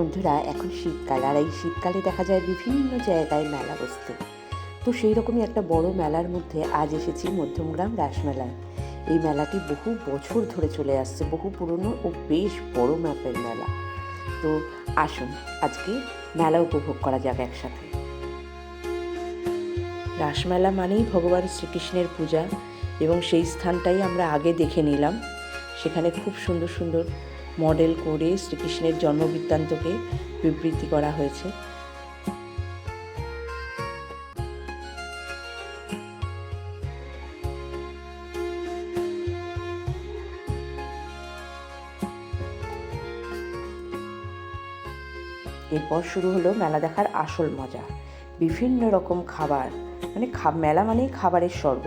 বন্ধুরা, এখন শীতকাল, আর এই শীতকালে দেখা যায় বিভিন্ন জায়গায় মেলা বসতে। তো সেই রকমই একটা বড় মেলার মধ্যে আজ এসেছি মধ্যমগ্রাম রাসমেলায়। এই মেলাটি বহু বছর ধরে চলে আসছে, বহু পুরনো ও বেশ বড় ম্যাপের মেলা। তো আসুন, আজকে মেলা উপভোগ করা যাক একসাথে। রাসমেলা মানেই ভগবান শ্রীকৃষ্ণের পূজা, এবং সেই স্থানটাই আমরা আগে দেখে নিলাম। সেখানে খুব সুন্দর সুন্দর মডেল করে শ্রীকৃষ্ণের জন্মবৃত্তান্তকে বিবৃতি করা হয়েছে। এরপর শুরু হলো মেলা দেখার আসল মজা। বিভিন্ন রকম খাবার মানে মেলা মানেই খাবারের স্বর্গ।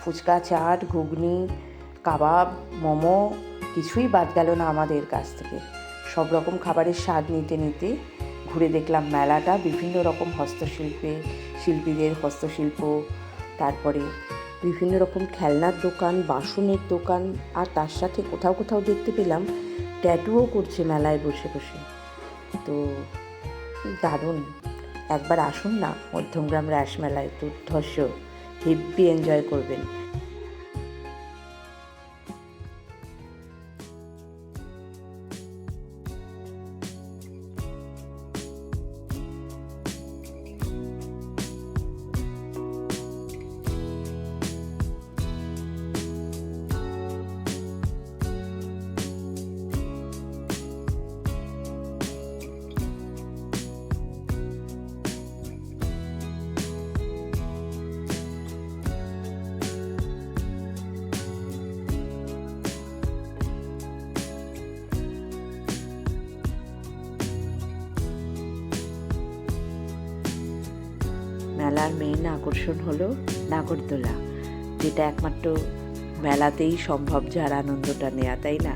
ফুচকা, চাট, ঘুগনি, কাবাব, মোমো কিছুই বাদ গেল না আমাদের কাছ থেকে। সব রকম খাবারের স্বাদ নিতে নিতে ঘুরে দেখলাম মেলাটা, বিভিন্ন রকম হস্তশিল্পে, শিল্পীদের হস্তশিল্প, তারপরে বিভিন্ন রকম খেলনার দোকান, বাসনের দোকান, আর তার সাথে কোথাও কোথাও দেখতে পেলাম ট্যাটুও করছে মেলায় বসে বসে। তো দারুণ। একবার আসুন না, মধ্যমগ্রাম রাসমেলায় দুর্ধর্ষ, হেব্বি এনজয় করবেন। মেলার মেইন আকর্ষণ হলো নাগরদোলা, যেটা একমাত্র মেলাতেই সম্ভব যার আনন্দটা নেওয়া তাই না?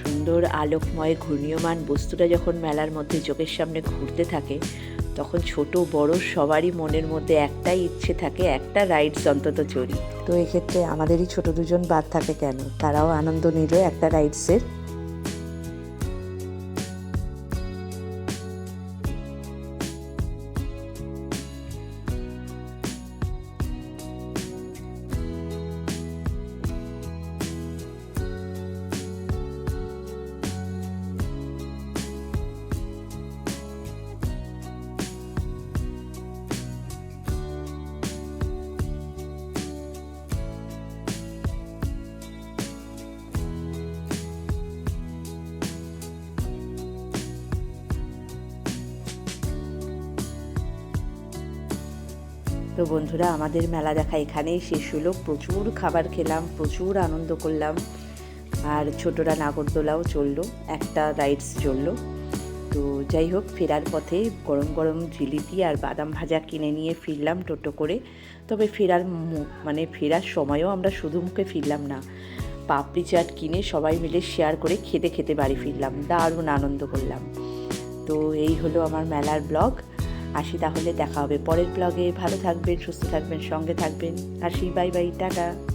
সুন্দর, আলোকময়, ঘূর্ণীয়মান বস্তুটা যখন মেলার মধ্যে চোখের সামনে ঘুরতে থাকে, তখন ছোট, বড় সবারই মনের মধ্যে একটাই ইচ্ছে থাকে, একটা রাইডস অন্তত চড়ি। তো এক্ষেত্রে আমাদেরই ছোট দুজন বাদ থাকে কেন? তারাও আনন্দ নিল একটা রাইডসের তো বন্ধুরা, আমাদের মেলা দেখা এখানেই শেষ হলো। প্রচুর খাবার খেলাম, প্রচুর আনন্দ করলাম। আর ছোটরা নাগরদোলাও চলল, একটা রাইডস চলল। তো যাই হোক, ফেরার পথে গরম গরম জিলিপি আর বাদাম ভাজা কিনে নিয়ে ফিরলাম টোটো করে। তবে ফেরার মানে ফেরার সময়ও আমরা শুধু মুখে ফিরলাম না। পাপড়ি চাট কিনে সবাই মিলে শেয়ার করে খেতে খেতে বাড়ি ফিরলাম, দারুণ আনন্দ করলাম। তো এই হলো আমার মেলার ব্লগ আসি তাহলে দেখা হবে পরের ব্লগে ভালো থাকবেন, সুস্থ থাকবেন, সঙ্গে থাকবেন। আসি, বাই বাই, টাটা।